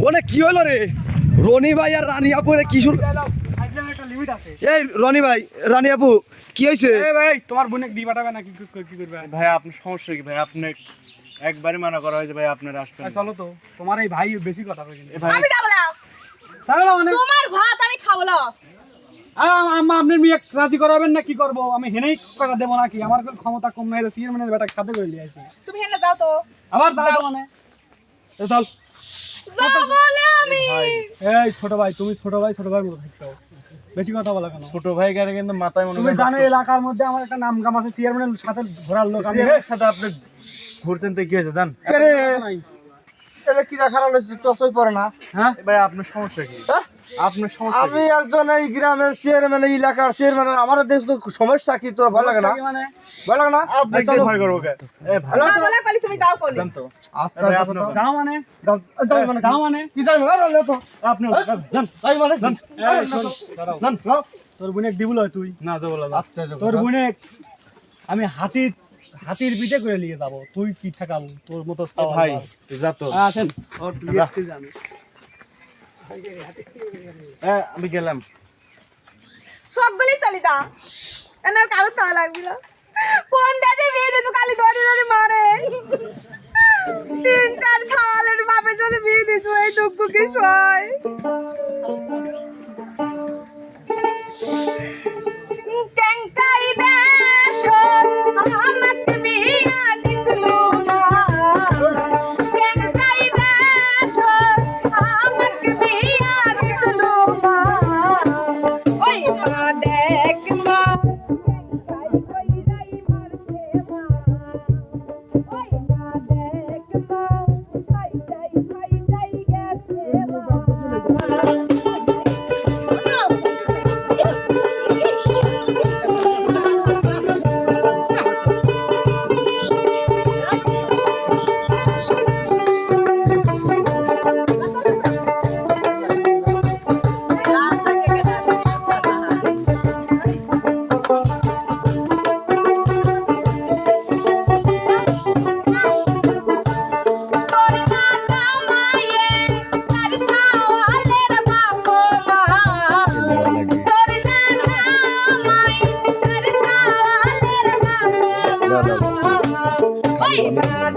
One কি হলো রে? রনি ভাই আর রানী আপু রে কি শুরু লিমিট আছে এই রনি ভাই রানী আপু কি হয়েছে? ভাই তোমার বোনে দিয়ে পাঠাবে না কি কি- কি করবে? ভাই আপনার সমস্যা কি ভাই? আপনি একবারই মানা করা হয়েছে ভাই আপনার আসবেন চলো তো তোমার এই ভাই বেশি কথা কই কিন্তু। ভাই আমি যাব না। মানে তোমার ভাত আমি খাব না। আম্মা আপনার মেয়ে রাজি করাবেন না কি করব? আমি হেনেই টাকা দেবো নাকি? আমার কোনো ক্ষমতা কম নাই মানে বেটা সাথে করে নিয়ে তুমি হেনে যাও তো। আবার মানে। চল। এই ছোট ভাই তুমি ছোট ভাই ছোট ভাই মতো থাকতে বেশি কথা বলা কেন? ছোট ভাই গারে কিন্তু মাথায় মনে তুমি হয় জানো এলাকার মধ্যে আমার একটা নাম গাম আছে চেয়ারম্যানের সাথে ঘোরার লোক আমি। সাথে আপনি ঘুরতেন তো কি হয়েছে? জান। নাই। এটা কি খারাপ হয়েছে? টসই পড়ে না। হ্যাঁ? ভাই আপনার সমস্যা কি? হ্যাঁ? আপনার সমস্যা আমি একজন এই গ্রামের চেয়ারম্যান এলাকার চেয়ারম্যান আমার দেশ তো সমস্যা কি? তোর ভালো লাগে না? মানে? ভালো লাগে না? আপনি কি ভয় করব কে? এ কলি তুমি কলি জান তো। আচ্ছা আপনি যাও মানে? যাও মানে। যাও মানে? কি মানে তো। আপনি জান যাই মানে এই, জান তোর বোনে দিবল তুই। না তো আচ্ছা তোর বোনে আমি হাতির হাতির পিঠে করে নিয়ে যাব। তুই কি ঠেকাবো? তোর মতো ভাই যা তো। আসেন। এ, আমি গেলাম। সবগুলি চলি দা এনার কারও তা লাগবে না। কোন দেশে বিয়ে দিছো খালি ধরে ধরে মারে। তিন চার সালের বাপের সাথে বিয়ে দিছো এই দুঃখ কি সয়?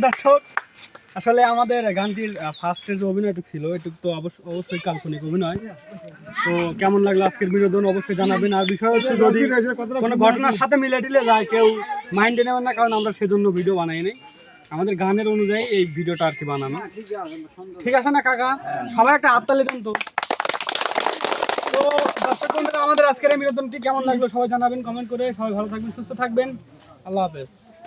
দর্শক, আসলে আমাদের গানটির ফার্স্টের যে অভিনয়টুকু ছিল, এটুকু তো অবশ্য- অবশ্যই কাল্পনিক অভিনয়। তো কেমন লাগল আজকের বিনোদন? অবশ্যই জানাবেন। আর বিষয় হচ্ছে যদি কোনো ঘটনার সাথে মিলে টিলে যায়, কেউ মাইন্ডে নেবেন না, কারণ আমরা সেজন্য ভিডিও বানাই নাই। আমাদের গানের অনুযায়ী এই ভিডিওটা আর কি বানানো। ঠিক আছে না, কাকা? সবাই একটা হাততালি দেন তো। তো দর্শক আমাদের আজকের এই বিনোদনটি কেমন লাগল সবাই জানাবেন কমেন্ট করে। সবাই ভালো থাকবেন, সুস্থ থাকবেন। আল্লাহ হাফেজ।